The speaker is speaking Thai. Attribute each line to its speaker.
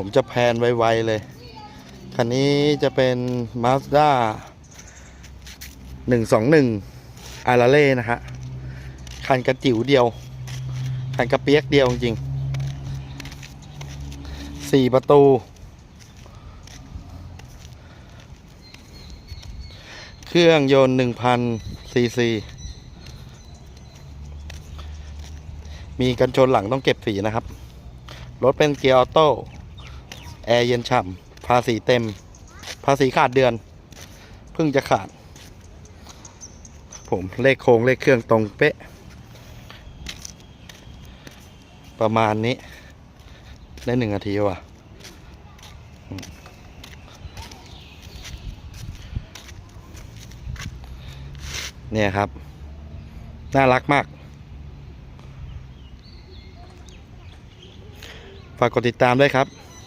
Speaker 1: ผมจะแพนไวๆเลย คันนี้จะเป็น Mazda 121อาราเล่นะฮะ คันกระจิ๋วเดียว คันกระเปียกเดียวจริงๆสี่ประตู เครื่องยนต์1,000ซีซี มีกันชนหลังต้องเก็บสีนะครับ รถเป็นเกียร์ออโต้ แอร์เย็นฉ่ำภาษีเต็ม ภาษีขาดเดือน เพิ่งจะขาด ผมเลขโครงเลขเครื่องตรงเป๊ะ ประมาณนี้ ได้หนึ่งนาทีว่ะเนี่ยครับ น่ารักมาก ฝากกดติดตามด้วยครับ